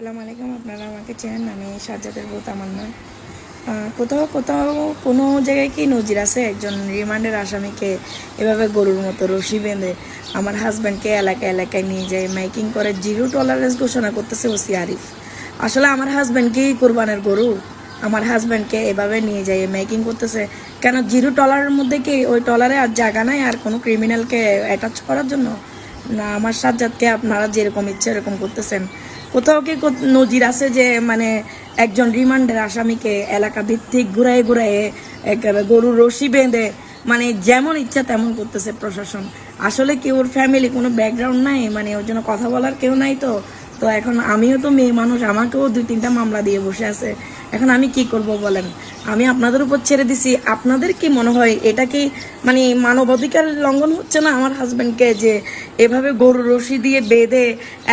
আসসালামু আলাইকুম আপনারা আমাকে চেনেন আমি সাজ্জাদের বউ আমার আহ, কোথাও কোথাও কোনো জায়গায় কি নজির আছে? একজন রিমান্ডের আসামিকে এভাবে গরুর মতো রশি বেঁধে আমার হাজব্যান্ডকে এলাকায় এলাকায় নিয়ে যায় মাইকিং করে জিরো টলারেন্স ঘোষণা করতেছে ওসি আরিফ। আসলে আমার হাজব্যান্ড কি কোরবানের গরু? আমার হাজব্যান্ডকে এভাবে নিয়ে যায় মেকিং করতেছে। কেন জিরো টলারের মধ্যে কি ওই টলারে আর জায়গা নাই আর কোনো ক্রিমিনালকে অ্যাটাচ করার জন্য? না, আমার সাজ্জাদকে আপনারা যেরকম ইচ্ছে এরকম করতেছেন। কোথাও কি নজির আছে যে মানে একজন রিমান্ডের আসামিকে এলাকা ভিত্তিক ঘুরায় ঘুরায় একেবারে গরুর রশি বেঁধে মানে যেমন ইচ্ছা তেমন করতেছে প্রশাসন। আসলে কি ওর ফ্যামিলি কোনো ব্যাকগ্রাউন্ড নাই? মানে ওর জন্য কথা বলার কেউ নাই তো? তো এখন আমিও তো মেয়ে মানুষ, আমাকেও দুই তিনটা মামলা দিয়ে বসে আছে। এখন আমি কি করব বলেন? আমি আপনাদের উপর ছেড়ে দিছি। আপনাদের কি মনে হয় এটা কি মানে মানবাধিকার লঙ্ঘন হচ্ছে না আমার হাজব্যান্ডকে যে এভাবে গরু রশি দিয়ে বেঁধে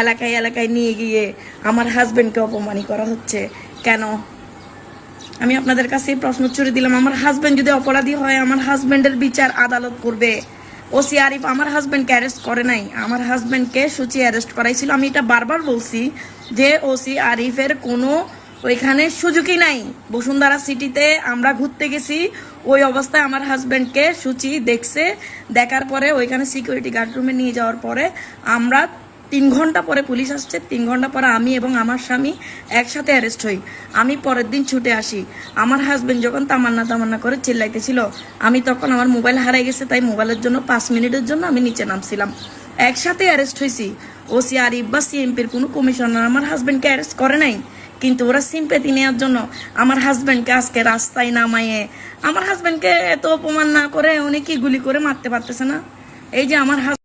এলাকায় এলাকায় নিয়ে গিয়ে আমার হাজব্যান্ডকে অপমানি করা হচ্ছে? কেন? আমি আপনাদের কাছে প্রশ্ন ছুড়ে দিলাম। আমার হাজব্যান্ড যদি অপরাধী হয়, আমার হাজব্যান্ডের বিচার আদালত করবে। ওসি আরিফ, আমার হাজব্যান্ডকে অ্যারেস্ট করে নাই। আমার হাজব্যান্ডকে সুচি অ্যারেস্ট করাইছিল। আমি এটা বারবার বলছি যে ওসি আরিফের কোনো ওইখানে সুযোগই নাই। বসুন্ধরা সিটিতে আমরা ঘুরতে গেছি। ওই অবস্থায় আমার হাজব্যান্ডকে সুচি দেখছে। দেখার পরে ওইখানে সিকিউরিটি গার্ড রুমে নিয়ে যাওয়ার পরে আমরা তিন ঘণ্টা পরে পুলিশ আসছে, তিন ঘণ্টা পরে আমি এবং আমার স্বামী একসাথে অ্যারেস্ট হই। আমি পরের দিন ছুটে আসি। আমার হাজবেন্ড যখন তামান্না তামান্না করে চিল্লাইতেছিল, আমি তখন আমার মোবাইল হারাই গেছে, তাই মোবাইলের জন্য পাঁচ মিনিটের জন্য আমি নিচে নামছিলাম। একসাথে অ্যারেস্ট হয়েছি ওসি আরিফ বা সিএমপির কোনো কমিশনার আমার হাজব্যান্ডকে অ্যারেস্ট করে নাই। কিন্তু ওরা সিম্পেতি নেওয়ার জন্য আমার হাজব্যান্ডকে আজকে রাস্তায় নামাইয়ে আমার হাজব্যান্ডকে এত অপমান না করে, উনি কি গুলি করে মারতে পারতেছে না? এই যে আমার হাজবেন্ড